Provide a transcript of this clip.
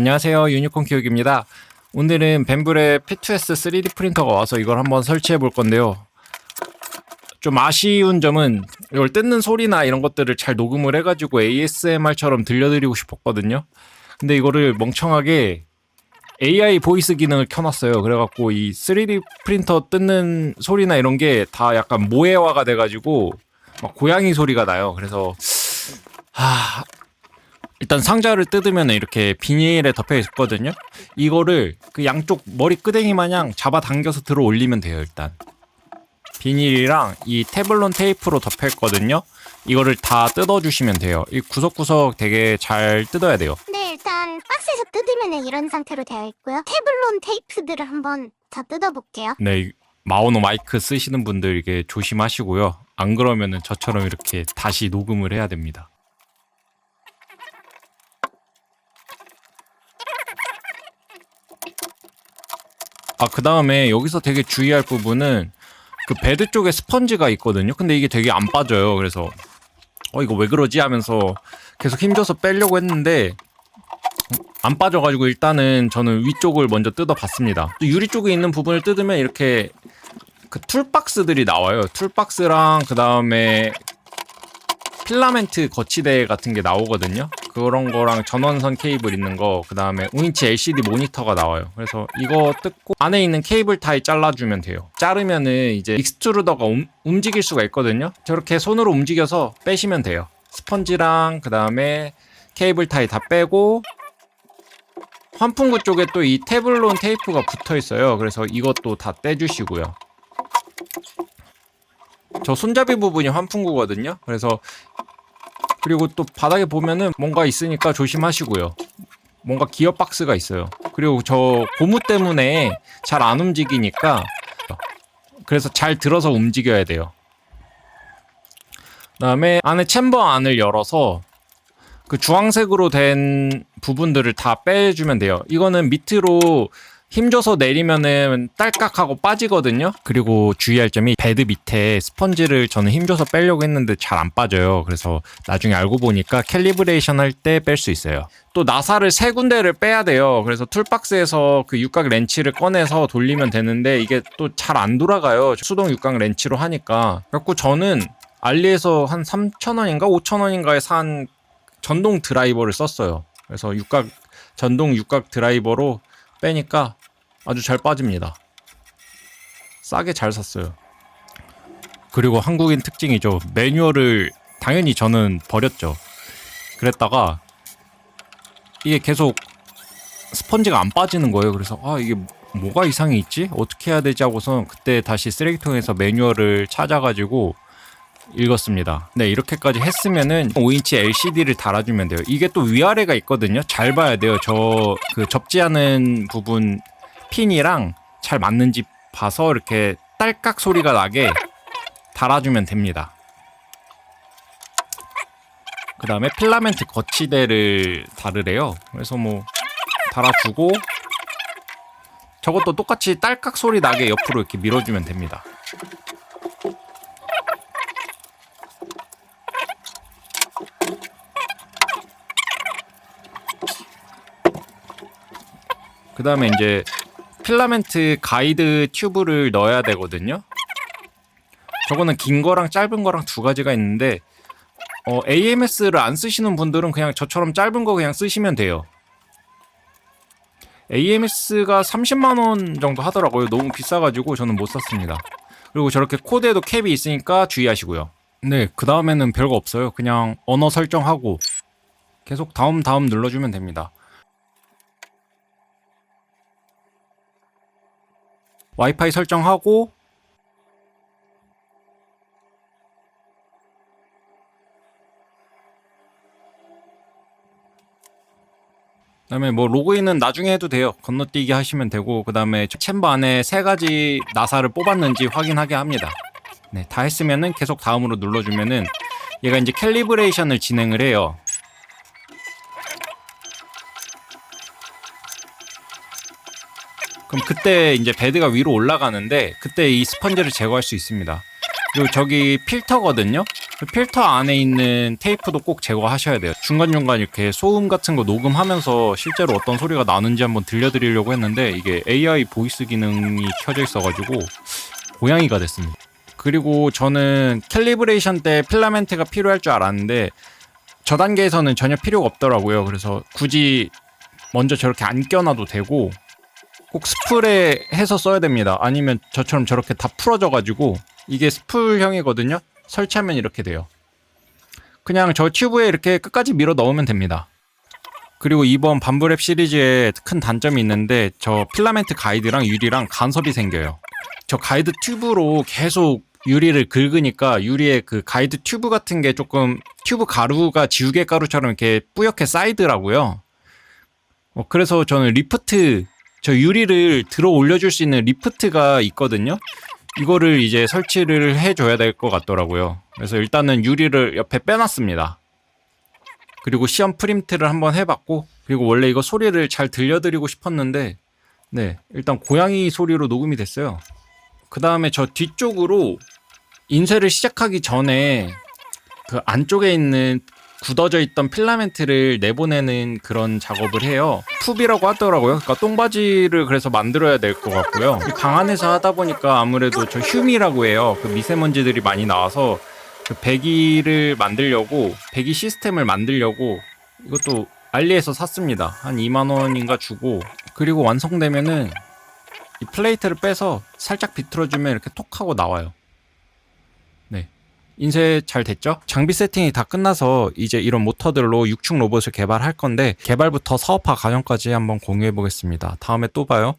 안녕하세요. 유니콘 키우기입니다. 오늘은 벤블의 P2S 3D 프린터가 와서 이걸 한번 설치해 볼 건데요. 좀 아쉬운 점은 이걸 뜯는 소리나 이런 것들을 잘 녹음을 해가지고 ASMR처럼 들려드리고 싶었거든요. 근데 이거를 멍청하게 AI 보이스 기능을 켜놨어요. 그래갖고 이 3D 프린터 뜯는 소리나 이런 게 다 약간 모해화가 돼가지고 막 고양이 소리가 나요. 그래서 하, 일단 상자를 뜯으면 이렇게 비닐에 덮여 있거든요. 이거를 그 양쪽 머리 끄댕이 마냥 잡아 당겨서 들어 올리면 돼요, 일단. 비닐이랑 이 태블론 테이프로 덮여 있거든요. 이거를 다 뜯어 주시면 돼요. 이 구석구석 되게 잘 뜯어야 돼요. 네, 일단 박스에서 뜯으면 이런 상태로 되어 있고요. 태블론 테이프들을 한번 다 뜯어볼게요. 네, 이 마오노 마이크 쓰시는 분들 이게 조심하시고요. 안 그러면은 저처럼 이렇게 다시 녹음을 해야 됩니다. 아, 그 다음에 여기서 되게 주의할 부분은 그 베드 쪽에 스펀지가 있거든요. 근데 이게 되게 안 빠져요. 그래서 어, 이거 왜 그러지 하면서 계속 힘줘서 빼려고 했는데 안 빠져가지고 일단은 저는 위쪽을 먼저 뜯어봤습니다. 또 유리 쪽에 있는 부분을 뜯으면 이렇게 그 툴박스들이 나와요. 툴박스랑 그 다음에 필라멘트 거치대 같은 게 나오거든요. 그런 거랑 전원선 케이블 있는 거, 그 다음에 5인치 LCD 모니터가 나와요. 그래서 이거 뜯고 안에 있는 케이블 타이 잘라주면 돼요. 자르면은 이제 익스트루더가 움, 움직일 수가 있거든요. 저렇게 손으로 움직여서 빼시면 돼요. 스펀지랑 그 다음에 케이블 타이 다 빼고 환풍구 쪽에 또이 태블론 테이프가 붙어 있어요. 그래서 이것도 다 떼주시고요. 저 손잡이 부분이 환풍구거든요. 그래서 그리고 또 바닥에 보면은 뭔가 있으니까 조심하시고요. 뭔가 기어 박스가 있어요. 그리고 저 고무 때문에 잘 안 움직이니까 그래서 잘 들어서 움직여야 돼요. 그다음에 안에 챔버 안을 열어서 그 주황색으로 된 부분들을 다 빼주면 돼요. 이거는 밑으로 힘줘서 내리면은 딸깍하고 빠지거든요. 그리고 주의할 점이 베드 밑에 스펀지를 저는 힘줘서 빼려고 했는데 잘 안 빠져요. 그래서 나중에 알고 보니까 캘리브레이션 할 때 뺄 수 있어요. 또 나사를 세 군데를 빼야 돼요. 그래서 툴박스에서 그 육각 렌치를 꺼내서 돌리면 되는데 이게 또 잘 안 돌아가요. 수동 육각 렌치로 하니까. 그래갖고 저는 알리에서 한 3,000원인가 5,000원인가에 산 전동 드라이버를 썼어요. 그래서 육각 전동 육각 드라이버로 빼니까 아주 잘 빠집니다. 싸게 잘 샀어요. 그리고 한국인 특징이죠. 매뉴얼을 당연히 저는 버렸죠. 그랬다가 이게 계속 스펀지가 안 빠지는 거예요. 그래서 아 이게 뭐가 이상이 있지? 어떻게 해야 되지 하고선 그때 다시 쓰레기통에서 매뉴얼을 찾아가지고 읽었습니다. 네, 이렇게까지 했으면은 5인치 LCD를 달아주면 돼요. 이게 또 위아래가 있거든요. 잘 봐야 돼요. 저 그 접지하는 부분 핀이랑 잘 맞는지 봐서 이렇게 딸깍 소리가 나게 달아주면 됩니다. 그 다음에 필라멘트 거치대를 달으래요. 그래서 뭐 달아주고 저것도 똑같이 딸깍 소리 나게 옆으로 이렇게 밀어주면 됩니다. 그 다음에 이제 필라멘트 가이드 튜브를 넣어야 되거든요. 저거는 긴 거랑 짧은 거랑 두 가지가 있는데 어, AMS를 안 쓰시는 분들은 그냥 저처럼 짧은 거 그냥 쓰시면 돼요. AMS가 30만 원 정도 하더라고요. 너무 비싸가지고 저는 못 샀습니다. 그리고 저렇게 코드에도 캡이 있으니까 주의하시고요. 네, 그 다음에는 별거 없어요. 그냥 언어 설정하고 계속 다음 다음 눌러주면 됩니다. 와이파이 설정하고 그다음에 뭐 로그인은 나중에 해도 돼요. 건너뛰기 하시면 되고 그다음에 챔버 안에 세 가지 나사를 뽑았는지 확인하게 합니다. 네, 다 했으면은 계속 다음으로 눌러주면은 얘가 이제 캘리브레이션을 진행을 해요. 그럼 그때 이제 베드가 위로 올라가는데 그때 이 스펀지를 제거할 수 있습니다. 그리고 저기 필터거든요. 그 필터 안에 있는 테이프도 꼭 제거하셔야 돼요. 중간중간 이렇게 소음 같은 거 녹음하면서 실제로 어떤 소리가 나는지 한번 들려드리려고 했는데 이게 AI 보이스 기능이 켜져 있어가지고 고양이가 됐습니다. 그리고 저는 캘리브레이션 때 필라멘트가 필요할 줄 알았는데 저 단계에서는 전혀 필요가 없더라고요. 그래서 굳이 먼저 저렇게 안 껴놔도 되고 꼭 스프레 해서 써야 됩니다. 아니면 저처럼 저렇게 다 풀어져가지고 이게 스풀형이거든요. 설치하면 이렇게 돼요. 그냥 저 튜브에 이렇게 끝까지 밀어 넣으면 됩니다. 그리고 이번 반브랩 시리즈에 큰 단점이 있는데 저 필라멘트 가이드랑 유리랑 간섭이 생겨요. 저 가이드 튜브로 계속 유리를 긁으니까 유리에 그 가이드 튜브 같은 게 조금 튜브 가루가 지우개 가루처럼 이렇게 뿌옇게 쌓이더라고요. 어, 그래서 저는 리프트 저 유리를 들어 올려줄 수 있는 리프트가 있거든요. 이거를 이제 설치를 해줘야 될 것 같더라고요. 그래서 일단은 유리를 옆에 빼놨습니다. 그리고 시험 프린트를 한번 해봤고, 그리고 원래 이거 소리를 잘 들려드리고 싶었는데, 네, 일단 고양이 소리로 녹음이 됐어요. 그 다음에 저 뒤쪽으로 인쇄를 시작하기 전에 그 안쪽에 있는 굳어져 있던 필라멘트를 내보내는 그런 작업을 해요. 푸비라고 하더라고요. 그러니까 똥바지를 그래서 만들어야 될 것 같고요. 이방 안에서 하다 보니까 아무래도 저 휴미라고 해요. 그 미세먼지들이 많이 나와서 그 배기를 만들려고 배기 시스템을 만들려고 이것도 알리에서 샀습니다. 한 2만 원인가 주고 그리고 완성되면은 이 플레이트를 빼서 살짝 비틀어주면 이렇게 톡 하고 나와요. 네. 인쇄 잘 됐죠? 장비 세팅이 다 끝나서 이제 이런 모터들로 6축 로봇을 개발할 건데 개발부터 사업화 과정까지 한번 공유해 보겠습니다. 다음에 또 봐요.